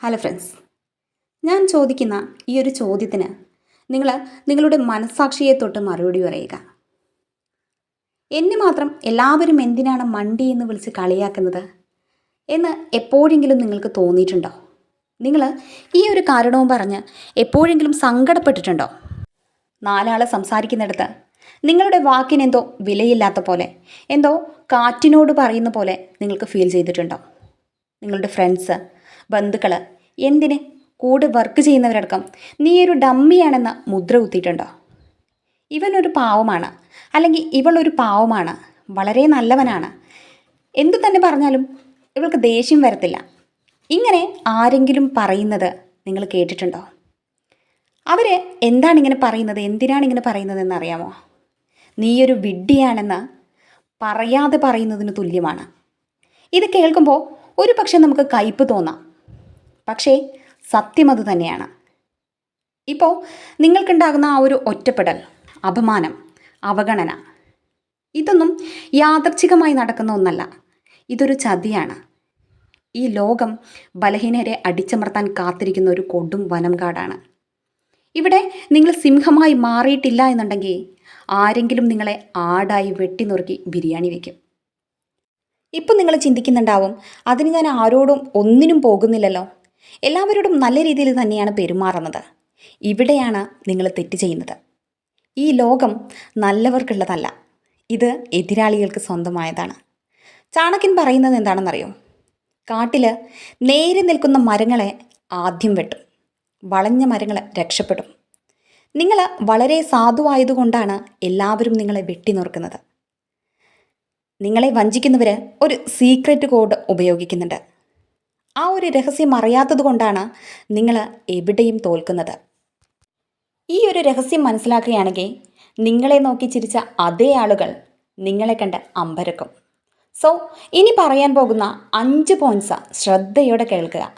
Hello friends ഞാൻ ചോദിക്കുന്ന ഈ ഒരു ചോദ്യത്തിന് നിങ്ങൾ നിങ്ങളുടെ മനസ്സാക്ഷിയെ തൊട്ട് മറുപടി പറയുക. എന്നെ മാത്രം എല്ലാവരും എന്തിനാണ് മണ്ടി എന്ന് വിളിച്ച് കളിയാക്കുന്നത് എന്ന് എപ്പോഴെങ്കിലും നിങ്ങൾക്ക് തോന്നിയിട്ടുണ്ടോ? നിങ്ങൾ ഈ ഒരു കാരണവും പറഞ്ഞ് എപ്പോഴെങ്കിലും സങ്കടപ്പെട്ടിട്ടുണ്ടോ? നാലാൾ സംസാരിക്കുന്നിടത്ത് നിങ്ങളുടെ വാക്കിനെന്തോ വിലയില്ലാത്ത പോലെ എന്തോ കാറ്റിനോട് പറയുന്ന പോലെ നിങ്ങൾക്ക് ഫീൽ ചെയ്തിട്ടുണ്ടോ? നിങ്ങളുടെ ഫ്രണ്ട്സ് ബന്ധുക്കൾ എന്തിന്? കൂടെ വർക്ക് ചെയ്യുന്നവരടക്കം. നീ ഒരു ഡമ്മിയാണെന്ന് മുദ്ര കുത്തിയിട്ടുണ്ടോ? ഇവനൊരു പാവമാണ്. അല്ലെങ്കിൽ ഇവളൊരു പാവമാണ്. വളരെ നല്ലവനാണ്. എന്തു തന്നെ പറഞ്ഞാലും ഇവൾക്ക് ദേഷ്യം വരത്തില്ല. ഇങ്ങനെ ആരെങ്കിലും പറയുന്നത് നിങ്ങൾ കേട്ടിട്ടുണ്ടോ? അവർ എന്താണ് ഇങ്ങനെ പറയുന്നത്? എന്തിനാണ് ഇങ്ങനെ പറയുന്നതെന്ന് അറിയാമോ? നീയൊരു വിഡ്ഢിയാണെന്ന് പറയാതെ പറയുന്നതിന് തുല്യമാണ്. ഇത് കേൾക്കുമ്പോൾ ഒരു പക്ഷേ നമുക്ക് കയ്പ് തോന്നാം. പക്ഷേ സത്യം അത് തന്നെയാണ്. ഇപ്പോൾ നിങ്ങൾക്കുണ്ടാകുന്ന ആ ഒരു ഒറ്റപ്പെടൽ അപമാനം അവഗണന ഇതൊന്നും യാദർച്ഛികമായി നടക്കുന്ന ഒന്നല്ല. ഇതൊരു ചതിയാണ്. ഈ ലോകം ബലഹീനരെ അടിച്ചമർത്താൻ കാത്തിരിക്കുന്ന ഒരു കൊടും വനംകാടാണ് ഇവിടെ നിങ്ങൾ സിംഹമായി മാറിയിട്ടില്ല എന്നുണ്ടെങ്കിൽ ആരെങ്കിലും നിങ്ങളെ ആടായി വെട്ടിനുറുക്കി ബിരിയാണി വയ്ക്കും ഇപ്പം നിങ്ങൾ ചിന്തിക്കുന്നുണ്ടാവും അതിന് ഞാൻ ആരോടും ഒന്നിനും പോകുന്നില്ലല്ലോ. എല്ലാവരോടും നല്ല രീതിയിൽ തന്നെയാണ് പെരുമാറുന്നത്. ഇവിടെയാണ് നിങ്ങൾ തെറ്റ് ചെയ്യുന്നത്. ഈ ലോകം നല്ലവർക്കുള്ളതല്ല. ഇത് എതിരാളികൾക്ക് സ്വന്തമായതാണ്. ചാണകൻ പറയുന്നത് എന്താണെന്നറിയോ? കാട്ടിൽ നേരെ നിൽക്കുന്ന മരങ്ങളെ ആദ്യം വെട്ടും. വളഞ്ഞ മരങ്ങൾ രക്ഷപ്പെടും. നിങ്ങൾ വളരെ സാധുവായതുകൊണ്ടാണ് എല്ലാവരും നിങ്ങളെ വെട്ടി നുറുക്കുന്നത്. നിങ്ങളെ വഞ്ചിക്കുന്നവർ ഒരു സീക്രട്ട് കോഡ് ഉപയോഗിക്കുന്നുണ്ട്. ആ ഒരു രഹസ്യം അറിയാത്തത് കൊണ്ടാണ് നിങ്ങൾ എവിടെയും തോൽക്കുന്നത്. ഈ ഒരു രഹസ്യം മനസ്സിലാക്കുകയാണെങ്കിൽ നിങ്ങളെ നോക്കി ചിരിച്ച അതേ ആളുകൾ നിങ്ങളെ കണ്ട് അമ്പരക്കും. സോ ഇനി പറയാൻ പോകുന്ന അഞ്ച് പോയിന്റ്സ് ശ്രദ്ധയോടെ കേൾക്കുക.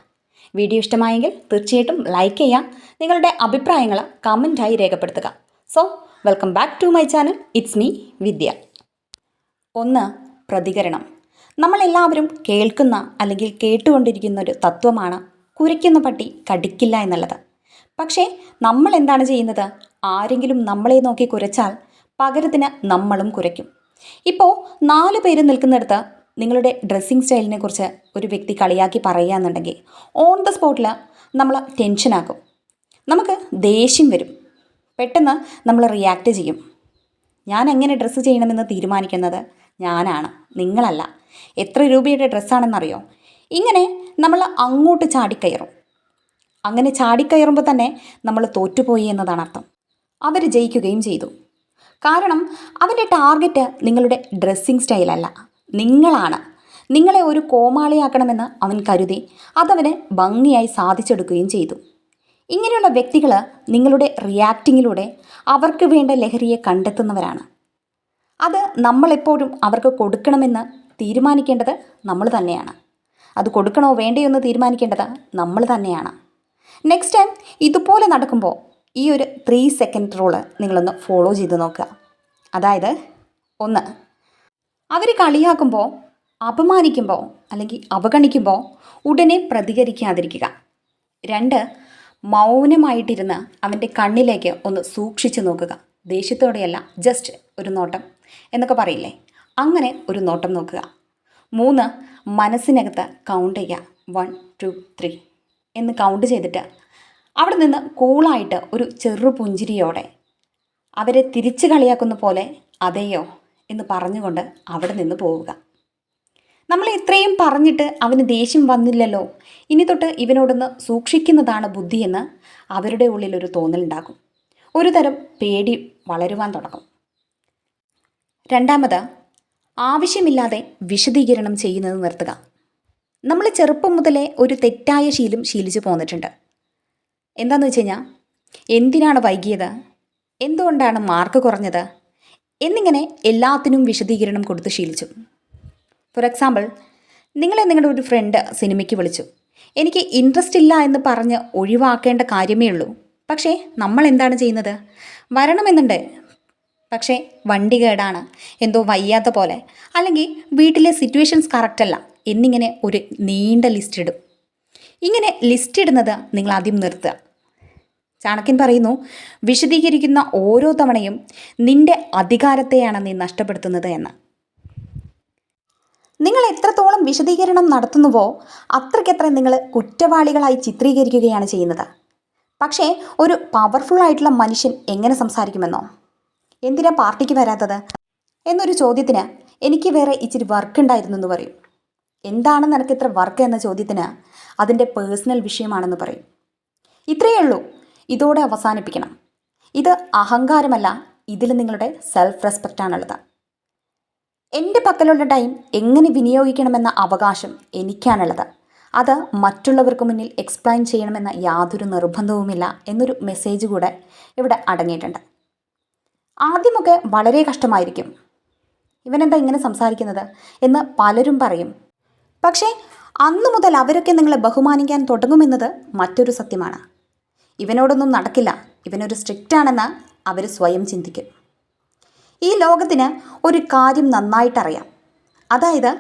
വീഡിയോ ഇഷ്ടമായെങ്കിൽ തീർച്ചയായിട്ടും ലൈക്ക് ചെയ്യാം. നിങ്ങളുടെ അഭിപ്രായങ്ങൾ കമന്റായി രേഖപ്പെടുത്തുക. So welcome back to my channel it's me Vidya. ഒന്ന് പ്രതികരണം. നമ്മളെല്ലാവരും കേൾക്കുന്ന അല്ലെങ്കിൽ കേട്ടുകൊണ്ടിരിക്കുന്ന ഒരു തത്വമാണ് കുരയ്ക്കുന്ന പട്ടി കടിക്കില്ല എന്നുള്ളത്. പക്ഷേ നമ്മൾ എന്താണ് ചെയ്യുന്നത്? ആരെങ്കിലും നമ്മളെ നോക്കി കുരച്ചാൽ പകരത്തിന് നമ്മളും കുരയ്ക്കും. ഇപ്പോൾ നാല് പേര് നിൽക്കുന്നിടത്ത് നിങ്ങളുടെ ഡ്രസ്സിങ് സ്റ്റൈലിനെ കുറിച്ച് ഒരു വ്യക്തി കളിയാക്കി പറയുകയെന്നുണ്ടെങ്കിൽ ഓൺ ദ സ്പോട്ടിൽ നമ്മൾ ടെൻഷനാക്കും നമുക്ക് ദേഷ്യം വരും. പെട്ടെന്ന് നമ്മൾ റിയാക്റ്റ് ചെയ്യും. ഞാൻ എങ്ങനെ ഡ്രസ്സ് ചെയ്യണമെന്ന് തീരുമാനിക്കുന്നത്? ഞാനാണ്. നിങ്ങളല്ല. എത്ര രൂപയുടെ ഡ്രസ്സാണെന്നറിയോ? ഇങ്ങനെ നമ്മൾ അങ്ങോട്ട് ചാടിക്കയറും. അങ്ങനെ ചാടിക്കയറുമ്പോൾ തന്നെ നമ്മൾ തോറ്റുപോയി എന്നതാണ് അർത്ഥം. അവർ ജയിക്കുകയും ചെയ്തു. കാരണം അവന്റെ ടാർഗറ്റ് നിങ്ങളുടെ ഡ്രസ്സിങ് സ്റ്റൈലല്ല. നിങ്ങളാണ്. നിങ്ങളെ ഒരു കോമാളിയാക്കണമെന്ന് അവൻ കരുതി അതവന് ഭംഗിയായി സാധിച്ചെടുക്കുകയും ചെയ്തു. ഇങ്ങനെയുള്ള വ്യക്തികൾ നിങ്ങളുടെ റിയാക്ടിങ്ങിലൂടെ അവർക്ക് വേണ്ട ലഹരിയെ കണ്ടെത്തുന്നവരാണ്. അത് നമ്മളെപ്പോഴും അവർക്ക് കൊടുക്കണമെന്ന് തീരുമാനിക്കേണ്ടത് നമ്മൾ തന്നെയാണ്. അത് കൊടുക്കണോ വേണ്ടയോ എന്ന് തീരുമാനിക്കേണ്ടത് നമ്മൾ തന്നെയാണ്. നെക്സ്റ്റ് ടൈം ഇതുപോലെ നടക്കുമ്പോൾ ഈ ഒരു ത്രീ സെക്കൻഡ് റൂൾ നിങ്ങളൊന്ന് ഫോളോ ചെയ്ത് നോക്കുക. അതായത് ഒന്ന് അവർ കളിയാക്കുമ്പോൾ അപമാനിക്കുമ്പോൾ അല്ലെങ്കിൽ അവഗണിക്കുമ്പോൾ ഉടനെ പ്രതികരിക്കാതിരിക്കുക. രണ്ട് മൗനമായിട്ടിരുന്ന് അവന്റെ കണ്ണിലേക്ക് ഒന്ന് സൂക്ഷിച്ചു നോക്കുക. ദേഷ്യത്തോടെയല്ല ജസ്റ്റ് ഒരു നോട്ടം എന്നൊക്കെ പറയില്ലേ? അങ്ങനെ ഒരു നോട്ടം നോക്കുക. മൂന്ന് മനസ്സിനകത്ത് കൗണ്ട് ചെയ്യുക. വൺ ടു ത്രീ എന്ന് കൗണ്ട് ചെയ്തിട്ട് അവിടെ നിന്ന് കൂളായിട്ട് ഒരു ചെറു പുഞ്ചിരിയോടെ അവരെ തിരിച്ച് കളിയാക്കുന്ന പോലെ അതെയോ എന്ന് പറഞ്ഞുകൊണ്ട് അവിടെ നിന്ന് പോവുക. നമ്മൾ ഇത്രയും പറഞ്ഞിട്ട് അവന് ദേഷ്യം വന്നില്ലല്ലോ. ഇനി തൊട്ട് ഇവനോടൊന്ന് സൂക്ഷിക്കുന്നതാണ് ബുദ്ധിയെന്ന് അവരുടെ ഉള്ളിലൊരു തോന്നലുണ്ടാകും ഒരു തരം പേടി വളരുവാൻ തുടങ്ങും. രണ്ടാമത് ആവശ്യമില്ലാതെ വിശദീകരണം ചെയ്യുന്നത് നിർത്തുക. നമ്മൾ ചെറുപ്പം മുതലേ ഒരു തെറ്റായ ശീലം ശീലിച്ചു പോന്നിട്ടുണ്ട്. എന്താന്ന് വെച്ച് കഴിഞ്ഞാൽ എന്തിനാണ് വൈകിയത്? എന്തുകൊണ്ടാണ് മാർക്ക് കുറഞ്ഞത്? എന്നിങ്ങനെ എല്ലാത്തിനും വിശദീകരണം കൊടുത്ത് ശീലിച്ചു. ഫോർ എക്സാമ്പിൾ നിങ്ങളെ നിങ്ങളുടെ ഒരു ഫ്രണ്ട് സിനിമയ്ക്ക് വിളിച്ചു. എനിക്ക് ഇൻട്രസ്റ്റ് ഇല്ല എന്ന് പറഞ്ഞ് ഒഴിവാക്കേണ്ട കാര്യമേ ഉള്ളൂ. പക്ഷേ നമ്മൾ എന്താണ് ചെയ്യുന്നത്? വരണമെന്നുണ്ട്. പക്ഷേ വണ്ടി കേടാണ്. എന്തോ വയ്യാത്ത പോലെ. അല്ലെങ്കിൽ വീട്ടിലെ സിറ്റുവേഷൻസ് കറക്റ്റല്ല എന്നിങ്ങനെ ഒരു നീണ്ട ലിസ്റ്റ് ഇടും. ഇങ്ങനെ ലിസ്റ്റ് ഇടുന്നത് നിങ്ങൾ ആദ്യം നിർത്തുക. ചാണക്യൻ പറയുന്നു വിശദീകരിക്കുന്ന ഓരോ തവണയും നിന്റെ അധികാരത്തെയാണ് നീ നഷ്ടപ്പെടുത്തുന്നത് എന്ന്. നിങ്ങൾ എത്രത്തോളം വിശദീകരണം നടത്തുന്നുവോ അത്രയ്ക്കത്ര നിങ്ങൾ കുറ്റവാളികളായി ചിത്രീകരിക്കുകയാണ് ചെയ്യുന്നത്. പക്ഷേ ഒരു പവർഫുൾ ആയിട്ടുള്ള മനുഷ്യൻ എങ്ങനെ സംസാരിക്കുമെന്നോ? എന്തിനാ പാർട്ടിക്ക് വരാത്തത്? എന്നൊരു ചോദ്യത്തിന് എനിക്ക് വേറെ ഇച്ചിരി വർക്ക് ഉണ്ടായിരുന്നു എന്ന് പറയും. എന്താണ് നിനക്ക് ഇത്ര വർക്ക് എന്ന ചോദ്യത്തിന് അതിന്റെ പേഴ്സണൽ വിഷയമാണെന്ന് പറയും. ഇത്രയേ ഉള്ളൂ. ഇതോടെ അവസാനിപ്പിക്കണം. ഇത് അഹങ്കാരമല്ല ഇതിൽ നിങ്ങളുടെ സെൽഫ് റെസ്പെക്റ്റാണുള്ളത് എന്റെ പക്കലുള്ള ടൈം എങ്ങനെ വിനിയോഗിക്കണമെന്ന അവകാശം എനിക്കാണുള്ളത്. അത് മറ്റുള്ളവർക്ക് മുന്നിൽ എക്സ്പ്ലെയിൻ ചെയ്യണമെന്ന യാതൊരു നിർബന്ധവുമില്ല എന്നൊരു മെസ്സേജ് കൂടെ ഇവിടെ അടങ്ങിയിട്ടുണ്ട്. ആദ്യമൊക്കെ വളരെ കഷ്ടമായിരിക്കും. ഇവനെന്താ ഇങ്ങനെ സംസാരിക്കുന്നത്? എന്ന് പലരും പറയും. പക്ഷേ അന്നു മുതൽ അവരൊക്കെ നിങ്ങളെ ബഹുമാനിക്കാൻ തുടങ്ങുമെന്നത് മറ്റൊരു സത്യമാണ്. ഇവനോടൊന്നും നടക്കില്ല. ഇവനൊരു സ്ട്രിക്റ്റ് ആണെന്ന് അവർ സ്വയം ചിന്തിക്കും. ഈ ലോകത്തിന് ഒരു കാര്യം നന്നായിട്ടറിയാം. അതായത്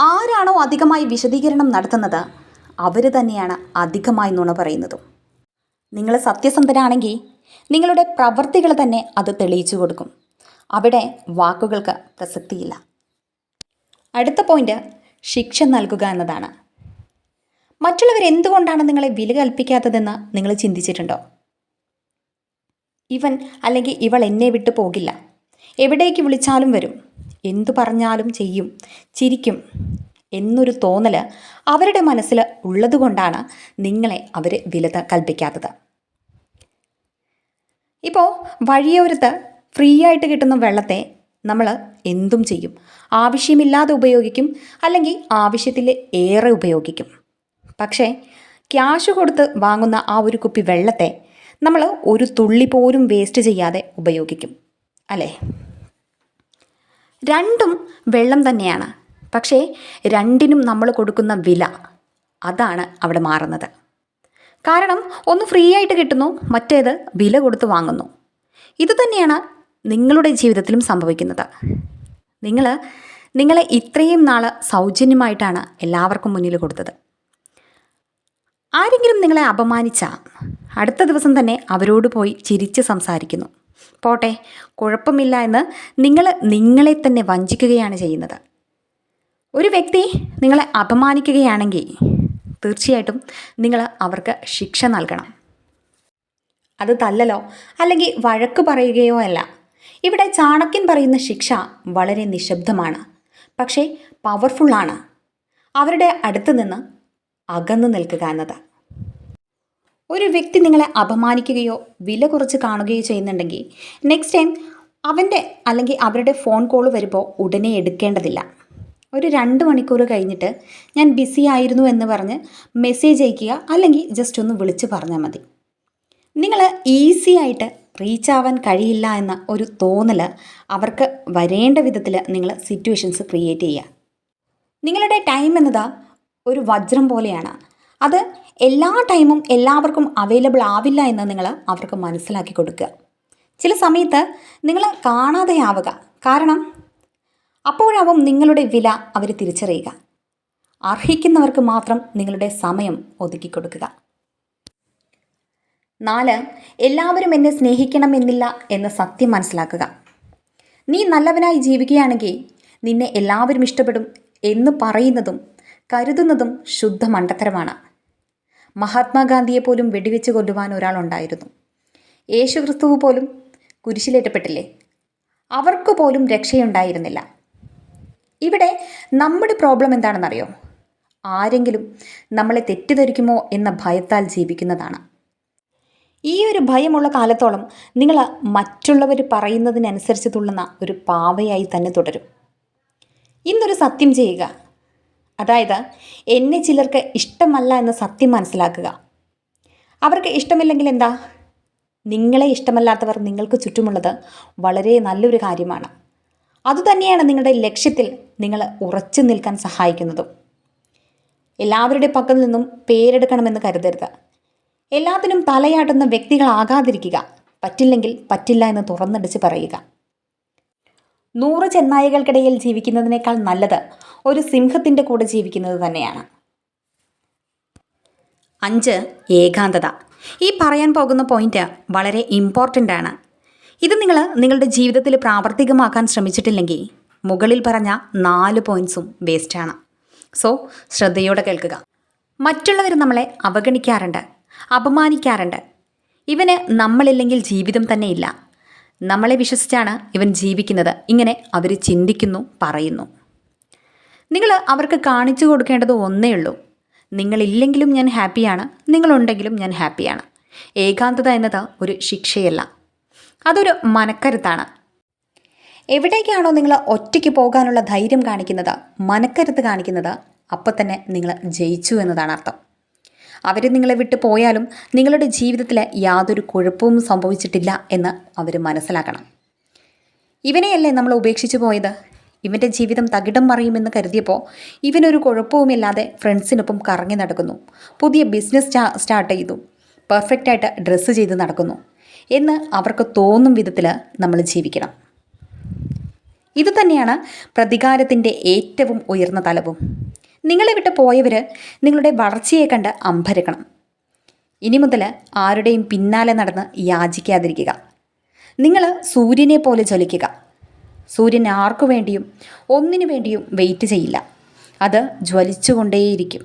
ആരാണോ അധികമായി വിശദീകരണം നടത്തുന്നത് അവർ തന്നെയാണ് അധികമായി നുണ പറയുന്നതും. നിങ്ങൾ സത്യസന്ധനാണെങ്കിൽ നിങ്ങളുടെ പ്രവൃത്തികൾ തന്നെ അത് തെളിയിച്ചു കൊടുക്കും. അവിടെ വാക്കുകൾക്ക് പ്രസക്തിയില്ല. അടുത്ത പോയിന്റ് ശിക്ഷ നൽകുക എന്നതാണ്. മറ്റുള്ളവർ എന്തുകൊണ്ടാണ് നിങ്ങളെ വില കൽപ്പിക്കാത്തതെന്ന് നിങ്ങൾ ചിന്തിച്ചിട്ടുണ്ടോ? ഇവൻ അല്ലെങ്കിൽ ഇവൾ എന്നെ വിട്ടു പോകില്ല. എവിടേക്ക് വിളിച്ചാലും വരും. എന്തു പറഞ്ഞാലും ചെയ്യും ചിരിക്കും എന്നൊരു തോന്നൽ അവരുടെ മനസ്സിൽ ഉള്ളതുകൊണ്ടാണ് നിങ്ങളെ അവർ വില കൽപ്പിക്കാത്തത്. ഇപ്പോൾ വഴിയോരത്ത് ഫ്രീ ആയിട്ട് കിട്ടുന്ന വെള്ളത്തെ നമ്മൾ എന്തും ചെയ്യും. ആവശ്യമില്ലാതെ ഉപയോഗിക്കും അല്ലെങ്കിൽ ആവശ്യത്തിൽ ഏറെ ഉപയോഗിക്കും. പക്ഷേ ക്യാഷ് കൊടുത്ത് വാങ്ങുന്ന ആ ഒരു കുപ്പി വെള്ളത്തെ നമ്മൾ ഒരു തുള്ളി പോലും വേസ്റ്റ് ചെയ്യാതെ ഉപയോഗിക്കും. അല്ലേ? രണ്ടും വെള്ളം തന്നെയാണ്. പക്ഷേ രണ്ടിനും നമ്മൾ കൊടുക്കുന്ന വില അതാണ് അവിടെ മാറുന്നത്. കാരണം ഒന്ന് ഫ്രീ ആയിട്ട് കിട്ടുന്നു മറ്റേത് വില കൊടുത്ത് വാങ്ങുന്നു. ഇതുതന്നെയാണ് നിങ്ങളുടെ ജീവിതത്തിലും സംഭവിക്കുന്നത്. നിങ്ങൾ നിങ്ങളെ ഇത്രയും നാൾ സൗജന്യമായിട്ടാണ് എല്ലാവർക്കും മുന്നിൽ കൊടുത്തത്. ആരെങ്കിലും നിങ്ങളെ അപമാനിച്ച അടുത്ത ദിവസം തന്നെ അവരോട് പോയി ചിരിച്ച് സംസാരിക്കുന്നു. പോട്ടെ കുഴപ്പമില്ല എന്ന് നിങ്ങൾ നിങ്ങളെ തന്നെ വഞ്ചിക്കുകയാണ് ചെയ്യുന്നത്. ഒരു വ്യക്തി നിങ്ങളെ അപമാനിക്കുകയാണെങ്കിൽ തീർച്ചയായിട്ടും നിങ്ങൾ അവർക്ക് ശിക്ഷ നൽകണം. അത് തല്ലലോ? അല്ലെങ്കിൽ വഴക്ക് പറയുകയോ അല്ല. ഇവിടെ ചാണക്യൻ പറയുന്ന ശിക്ഷ വളരെ നിശബ്ദമാണ്. പക്ഷേ പവർഫുള്ളാണ് അവരുടെ അടുത്ത് നിന്ന് അകന്നു നിൽക്കുക എന്നത്. ഒരു വ്യക്തി നിങ്ങളെ അപമാനിക്കുകയോ വില കുറച്ച് കാണുകയോ ചെയ്യുന്നുണ്ടെങ്കിൽ നെക്സ്റ്റ് ടൈം അവന്റെ അല്ലെങ്കിൽ അവരുടെ ഫോൺ കോൾ വരുമ്പോൾ ഉടനെ എടുക്കേണ്ടതില്ല. ഒരു രണ്ട് മണിക്കൂർ കഴിഞ്ഞിട്ട് ഞാൻ ബിസി ആയിരുന്നു എന്ന് പറഞ്ഞ് മെസ്സേജ് അയക്കുക അല്ലെങ്കിൽ ജസ്റ്റ് ഒന്ന് വിളിച്ച് പറഞ്ഞാൽ മതി. നിങ്ങൾ ഈസി ആയിട്ട് റീച്ച് ആവാൻ കഴിയില്ല എന്ന ഒരു തോന്നൽ അവർക്ക് വരേണ്ട വിധത്തിൽ നിങ്ങൾ സിറ്റുവേഷൻസ് ക്രിയേറ്റ് ചെയ്യുക. നിങ്ങളുടെ ടൈം എന്നത് ഒരു വജ്രം പോലെയാണ്. അത് എല്ലാ ടൈമും എല്ലാവർക്കും അവൈലബിൾ ആവില്ല എന്ന് നിങ്ങൾ അവർക്ക് മനസ്സിലാക്കി കൊടുക്കുക. ചില സമയത്ത് നിങ്ങൾ കാണാതെയാവുക. കാരണം അപ്പോഴാവും നിങ്ങളുടെ വില അവർ തിരിച്ചറിയുക. അർഹിക്കുന്നവർക്ക് മാത്രം നിങ്ങളുടെ സമയം ഒതുക്കി കൊടുക്കുക നാല് എല്ലാവരും എന്നെ സ്നേഹിക്കണമെന്നില്ല എന്ന സത്യം മനസ്സിലാക്കുക. നീ നല്ലവനായി ജീവിക്കുകയാണെങ്കിൽ നിന്നെ എല്ലാവരും ഇഷ്ടപ്പെടും എന്ന് പറയുന്നതും കരുതുന്നതും ശുദ്ധ മണ്ടത്തരമാണ്. മഹാത്മാഗാന്ധിയെ പോലും വെടിവെച്ച് കൊല്ലുവാൻ ഒരാളുണ്ടായിരുന്നു. യേശു ക്രിസ്തുവ് പോലും കുരിശിലേറ്റപ്പെട്ടില്ലേ? അവർക്ക് പോലും രക്ഷയുണ്ടായിരുന്നില്ല. ഇവിടെ നമ്മുടെ പ്രോബ്ലം എന്താണെന്നറിയോ? ആരെങ്കിലും നമ്മളെ തെറ്റിദ്ധരിക്കുമോ എന്ന ഭയത്താൽ ജീവിക്കുന്നതാണ്. ഈ ഒരു ഭയമുള്ള കാലത്തോളം നിങ്ങൾ മറ്റുള്ളവർ പറയുന്നതിനനുസരിച്ച് തുള്ളുന്ന ഒരു പാവയായി തന്നെ തുടരും. ഇന്നൊരു സത്യം ചെയ്യുക. അതായത് എന്നെ ചിലർക്ക് ഇഷ്ടമല്ല എന്ന സത്യം മനസ്സിലാക്കുക. അവർക്ക് ഇഷ്ടമില്ലെങ്കിൽ എന്താ? നിങ്ങളെ ഇഷ്ടമല്ലാത്തവർ നിങ്ങൾക്ക് ചുറ്റുമുള്ളത് വളരെ നല്ലൊരു കാര്യമാണ്. അതുതന്നെയാണ് നിങ്ങളുടെ ലക്ഷ്യത്തിൽ നിങ്ങൾ ഉറച്ചു നിൽക്കാൻ സഹായിക്കുന്നതും. എല്ലാവരുടെ പക്കൽ നിന്നും പേരെടുക്കണമെന്ന് കരുതരുത്. എല്ലാത്തിനും തലയാട്ടുന്ന വ്യക്തികളാകാതിരിക്കുക. പറ്റില്ലെങ്കിൽ പറ്റില്ല എന്ന് തുറന്നടിച്ച് പറയുക. നൂറ് ചെന്നായികൾക്കിടയിൽ ജീവിക്കുന്നതിനേക്കാൾ നല്ലത് ഒരു സിംഹത്തിന്റെ കൂടെ ജീവിക്കുന്നത് തന്നെയാണ്. അഞ്ച് ഏകാന്തത. ഈ പറയാൻ പോകുന്ന പോയിന്റ് വളരെ ഇമ്പോർട്ടന്റ് ആണ്. ഇത് നിങ്ങൾ നിങ്ങളുടെ ജീവിതത്തിൽ പ്രാവർത്തികമാക്കാൻ ശ്രമിച്ചിട്ടില്ലെങ്കിൽ മുകളിൽ പറഞ്ഞ നാല് പോയിന്റ്സും വേസ്റ്റാണ് സോ ശ്രദ്ധയോടെ കേൾക്കുക. മറ്റുള്ളവർ നമ്മളെ അവഗണിക്കാറുണ്ട് അപമാനിക്കാറുണ്ട്. ഇവന് നമ്മളില്ലെങ്കിൽ ജീവിതം തന്നെ ഇല്ല. നമ്മളെ വിശ്വസിച്ചാണ് ഇവൻ ജീവിക്കുന്നത്. ഇങ്ങനെ അവർ ചിന്തിക്കുന്നു പറയുന്നു. നിങ്ങൾ അവർക്ക് കാണിച്ചു കൊടുക്കേണ്ടത് ഒന്നേ ഉള്ളൂ. നിങ്ങളില്ലെങ്കിലും ഞാൻ ഹാപ്പിയാണ് നിങ്ങളുണ്ടെങ്കിലും ഞാൻ ഹാപ്പിയാണ് ഏകാന്തത എന്നത് ഒരു ശിക്ഷയല്ല. അതൊരു മനക്കരുത്താണ്. എവിടേക്കാണോ നിങ്ങൾ ഒറ്റയ്ക്ക് പോകാനുള്ള ധൈര്യം കാണിക്കുന്നത് മനക്കരുത്ത് കാണിക്കുന്നത് അപ്പോൾ തന്നെ നിങ്ങൾ ജയിച്ചു എന്നതാണ് അർത്ഥം. അവർ നിങ്ങളെ വിട്ടു പോയാലും നിങ്ങളുടെ ജീവിതത്തിൽ യാതൊരു കുഴപ്പവും സംഭവിച്ചിട്ടില്ല എന്ന് അവർ മനസ്സിലാക്കണം. ഇവനെയല്ലേ നമ്മൾ ഉപേക്ഷിച്ചു പോയത്? ഇവന്റെ ജീവിതം തകിടം മറിയുമെന്ന് കരുതിയപ്പോൾ ഇവനൊരു കുഴപ്പവുമില്ലാതെ ഫ്രണ്ട്സിനൊപ്പം കറങ്ങി നടക്കുന്നു. പുതിയ ബിസിനസ് സ്റ്റാ സ്റ്റാർട്ട് ചെയ്തു. പെർഫെക്റ്റായിട്ട് ഡ്രസ്സ് ചെയ്ത് നടക്കുന്നു. എന്ന് അവർക്ക് തോന്നും വിധത്തിൽ നമ്മൾ ജീവിക്കണം. ഇതുതന്നെയാണ് പ്രതികാരത്തിന്റെ ഏറ്റവും ഉയർന്ന തലവും. നിങ്ങളെ വിട്ട് പോയവർ നിങ്ങളുടെ വളർച്ചയെ കണ്ട് അമ്പരക്കണം. ഇനി മുതൽ ആരുടെയും പിന്നാലെ നടന്ന് യാചിക്കാതിരിക്കുക. നിങ്ങൾ സൂര്യനെ പോലെ ജ്വലിക്കുക. സൂര്യൻ ആർക്കു വേണ്ടിയും ഒന്നിനു വേണ്ടിയും വെയിറ്റ് ചെയ്യില്ല. അത് ജ്വലിച്ചുകൊണ്ടേയിരിക്കും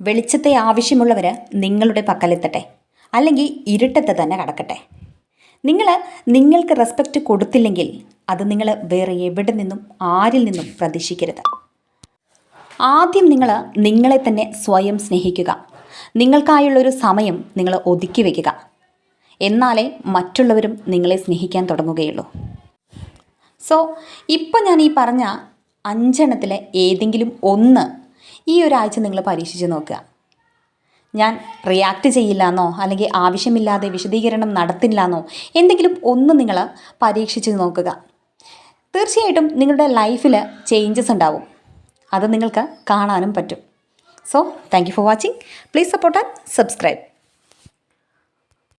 വെളിച്ചത്തെ ആവശ്യമുള്ളവർ നിങ്ങളുടെ പക്കലെത്തട്ടെ. അല്ലെങ്കിൽ ഇരുട്ടത്ത് തന്നെ കടക്കട്ടെ. നിങ്ങൾ നിങ്ങൾക്ക് റെസ്പെക്റ്റ് കൊടുത്തില്ലെങ്കിൽ അത് നിങ്ങൾ വേറെ എവിടെ നിന്നും ആരിൽ നിന്നും പ്രതീക്ഷിക്കരുത്. ആദ്യം നിങ്ങൾ നിങ്ങളെ തന്നെ സ്വയം സ്നേഹിക്കുക. നിങ്ങൾക്കായുള്ളൊരു സമയം നിങ്ങൾ ഒതുക്കി വയ്ക്കുക എന്നാലേ മറ്റുള്ളവരും നിങ്ങളെ സ്നേഹിക്കാൻ തുടങ്ങുകയുള്ളൂ. സോ ഇപ്പം ഞാൻ ഈ പറഞ്ഞ അഞ്ചെണ്ണത്തിലെ ഏതെങ്കിലും ഒന്ന് ഈ ഒരാഴ്ച നിങ്ങൾ പരീക്ഷിച്ച് നോക്കുക. ഞാൻ റിയാക്ട് ചെയ്യില്ല എന്നോ അല്ലെങ്കിൽ ആവശ്യമില്ലാതെ വിശദീകരണം നടത്തില്ല എന്നോ എന്തെങ്കിലും ഒന്ന് നിങ്ങൾ പരീക്ഷിച്ച് നോക്കുക. തീർച്ചയായിട്ടും നിങ്ങളുടെ ലൈഫിൽ ചേഞ്ചസ് ഉണ്ടാവും. അത് നിങ്ങൾക്ക് കാണാനും പറ്റും. So thank you for watching please support and subscribe